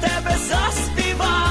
тебе заспіваю.